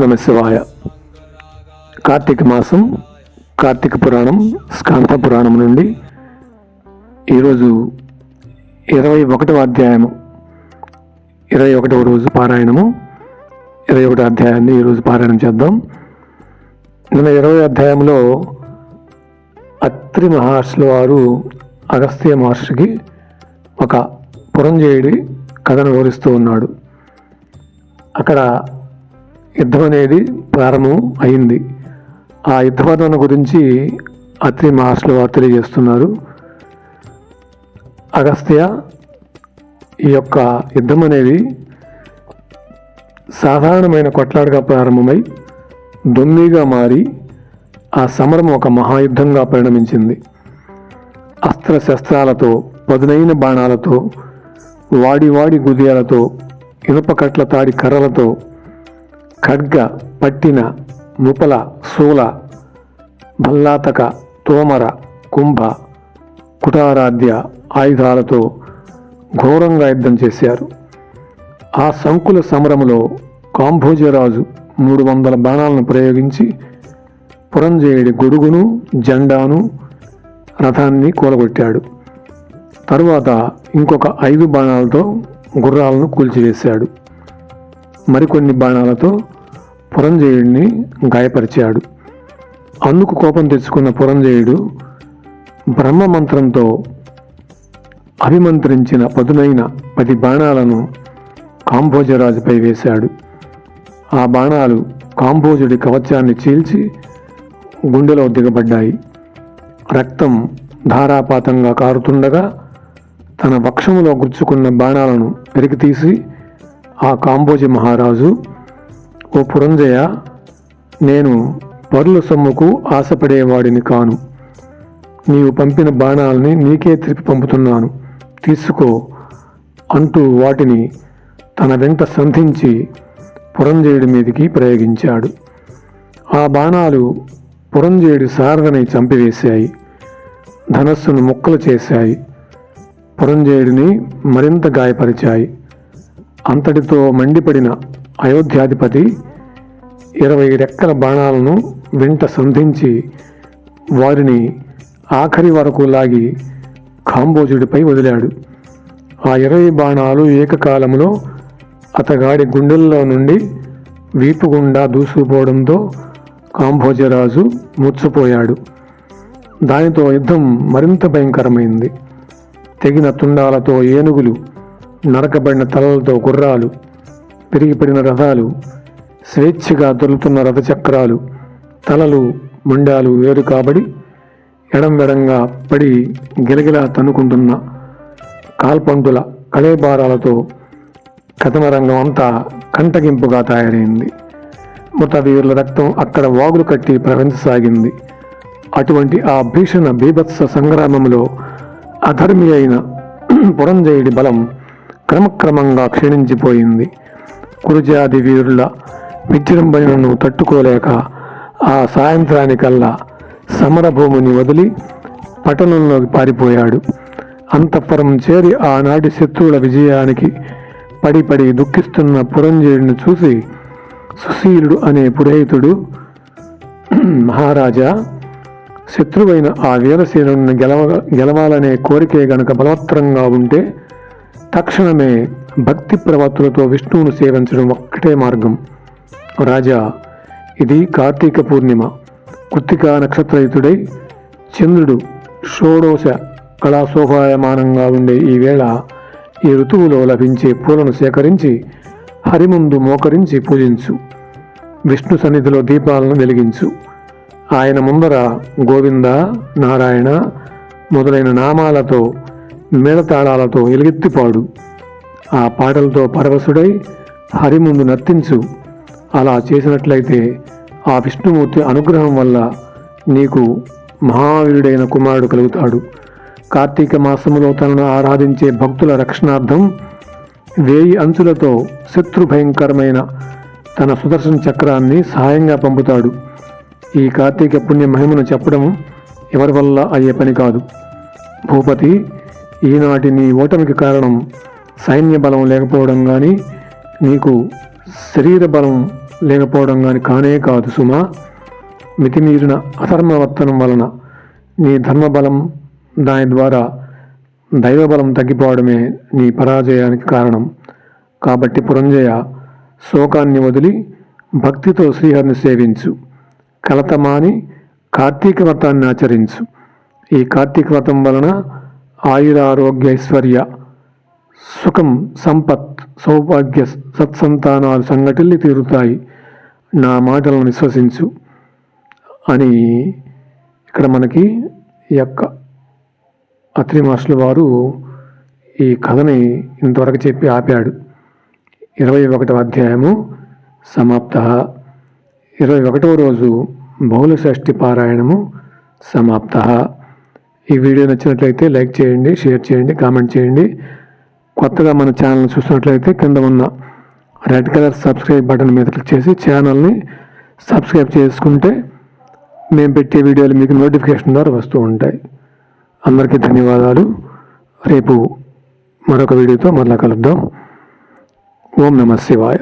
నమ శివాయ. కార్తీక మాసం కార్తీక పురాణం స్కాంత పురాణం నుండి ఈరోజు ఇరవై ఒకటవ అధ్యాయము ఇరవై ఒకటవ రోజు పారాయణము ఇరవై ఒకటో అధ్యాయాన్ని ఈరోజు పారాయణం చేద్దాం. నిన్న ఇరవై అధ్యాయంలో అత్రి మహర్షుల వారు అగస్త్య మహర్షికి ఒక పురంజేయుడి కథను వివరిస్తూ ఉన్నాడు. అక్కడ యుద్ధం అనేది ప్రారంభం అయింది. ఆ యుద్ధపదన గురించి అత్రి మహర్షుల వారు తెలియజేస్తున్నారు. అగస్త్య ఈ యొక్క యుద్ధం అనేది సాధారణమైన కొట్లాడగా ప్రారంభమై దొమ్మిగా మారి ఆ సమరం ఒక మహాయుద్ధంగా పరిణమించింది. అస్త్ర శస్త్రాలతో పదునైన బాణాలతో వాడి వాడి గుదియాలతో ఇనుపకట్ల తాడి కర్రలతో ఖడ్గ పట్టిన ముపల శూల భల్లాతక తోమర కుంభ కుటారాధ్య ఆయుధాలతో ఘోరంగా యుద్ధం చేశారు. ఆ సంకుల సమరములో కాంభోజరాజు మూడు వందల బాణాలను ప్రయోగించి పురంజేయుడి గొడుగును జెండాను రథాన్ని కూలగొట్టాడు. తరువాత ఇంకొక ఐదు బాణాలతో గుర్రాలను కూల్చివేశాడు. మరికొన్ని బాణాలతో పురంజయుడిని గాయపరిచాడు. అందుకు కోపం తెచ్చుకున్న పురంజయుడు బ్రహ్మ మంత్రంతో అభిమంత్రించిన పదునైన పది బాణాలను కాంభోజరాజుపై వేశాడు. ఆ బాణాలు కాంభోజుడి కవచాన్ని చీల్చి గుండెలో దిగబడ్డాయి. రక్తం ధారాపాతంగా కారుతుండగా తన వక్షములో గుచ్చుకున్న బాణాలను వెలికితీసి ఆ కాంబోజీ మహారాజు ఓ పురంజయ నేను పరుల సొమ్ముకు ఆశపడేవాడిని కాను. నీవు పంపిన బాణాలని నీకే తిరిగి పంపుతున్నాను. తీసుకో అంటూ వాటిని తన వెంట సంధించి పురంజయుడి మీదికి ప్రయోగించాడు. ఆ బాణాలు పురంజయుడి సారథని చంపివేశాయి. ధనస్సును ముక్కలు చేశాయి. పురంజయుడిని మరింత గాయపరిచాయి. అంతటితో మండిపడిన అయోధ్యాధిపతి ఇరవై రెక్కల బాణాలను వెంట సంధించి వారిని ఆఖరి వరకు లాగి కాంబోజుడిపై వదిలాడు. ఆ ఇరవై బాణాలు ఏకకాలంలో అతగాడి గుండెల్లో నుండి వీపు గుండా దూసుకుపోవడంతో కాంభోజరాజు ముచ్చిపోయాడు దానితో యుద్ధం మరింత భయంకరమైంది. తెగిన తుండాలతో ఏనుగులు నరకబడిన తలలతో గుర్రాలు పెరిగిపడిన రథాలు స్వేచ్ఛగా దొరుకుతున్న రథచక్రాలు తలలు ముండాలు వేరు కాబడి ఎడంబెడంగా పడి గిలగిలా తన్నుకుంటున్న కాల్పంటుల కళేబారాలతో కథన రంగం అంతా కంటగింపుగా తయారైంది. మృతవీరుల రక్తం అక్కడ వాగులు కట్టి ప్రవహించసాగింది. అటువంటి ఆ భీషణ బీభత్స సంగ్రామంలో అధర్మి అయిన పురంజయుడి బలం క్రమక్రమంగా క్షీణించిపోయింది. కురుజాది వీరుల విజృంభణను తట్టుకోలేక ఆ సాయంత్రానికల్లా సమరభూమిని వదిలి పట్టణంలోకి పారిపోయాడు. అంతఃపురం చేరి ఆనాటి శత్రువుల విజయానికి పడి పడి దుఃఖిస్తున్న పురంజయుడిని చూసి సుశీలుడు అనే పురోహితుడు మహారాజా శత్రువైన ఆ వీరసేనుని గెలవ గెలవాలనే కోరికే గనుక బలవత్తరంగా ఉంటే తక్షణమే భక్తి ప్రవర్తులతో విష్ణువును సేవించడం ఒక్కటే మార్గం. రాజా ఇది కార్తీక పూర్ణిమ. కృత్తికా నక్షత్రయుతుడై చంద్రుడు షోడోశ కళాశోభాయమానంగా ఉండే ఈ వేళ ఈ ఋతువులో లభించే పూలను సేకరించి హరిముందు మోకరించి పూజించు. విష్ణు సన్నిధిలో దీపాలను వెలిగించు. ఆయన ముందర గోవింద నారాయణ మొదలైన నామాలతో మేళతాళాలతో ఎలుగెత్తిపాడు. ఆ పాటలతో పరవశుడై హరి ముందు నర్తించు. అలా చేసినట్లయితే ఆ విష్ణుమూర్తి అనుగ్రహం వల్ల నీకు మహావీరుడైన కుమారుడు కలుగుతాడు. కార్తీక మాసములో తనను ఆరాధించే భక్తుల రక్షణార్థం వేయి అంచులతో శత్రు భయంకరమైన తన సుదర్శన చక్రాన్ని సహాయంగా పంపుతాడు. ఈ కార్తీక పుణ్య మహిమను చెప్పడం ఎవరి వల్ల అయ్యే పని కాదు. భూపతి ఈనాటి నీ ఓటమికి కారణం సైన్య బలం లేకపోవడం కానీ నీకు శరీర బలం లేకపోవడం కానీ కానే కాదు సుమా. మితిమీరిన అధర్మవర్తనం వలన నీ ధర్మబలం దాని ద్వారా దైవబలం తగ్గిపోవడమే నీ పరాజయానికి కారణం. కాబట్టి పురంజయ శోకాన్ని వదిలి భక్తితో శ్రీహరిని సేవించు. కలతమాని కార్తీక వ్రతాన్ని ఆచరించు. ఈ కార్తీక వ్రతం వలన ఆయురారోగ్య ఐశ్వర్య సుఖం సంపత్ సౌభాగ్య సత్సంతానాలు సంఘటిల్లి తీరుతాయి. నా మాటలను విశ్వసించు. అని ఇక్కడ మనకి ఈ యొక్క అత్రి మాస్టర్ వారు ఈ కథని ఇంతవరకు చెప్పి ఆపాడు. ఇరవై ఒకటవ అధ్యాయము సమాప్త. ఇరవై ఒకటవ రోజు బహుళ షష్ఠి పారాయణము సమాప్త. ఈ వీడియో నచ్చినట్లయితే లైక్ చేయండి షేర్ చేయండి కామెంట్ చేయండి. కొత్తగా మన ఛానల్ చూసినట్లయితే కింద ఉన్న రెడ్ కలర్ సబ్స్క్రైబ్ బటన్ మీద క్లిక్ చేసి ఛానల్ని సబ్స్క్రైబ్ చేసుకుంటే మేము పెట్టే వీడియోలు మీకు నోటిఫికేషన్ ద్వారా వస్తూ ఉంటాయి. అందరికీ ధన్యవాదాలు. రేపు మరొక వీడియోతో మరలా కలుద్దాం. ఓం నమ శివాయ.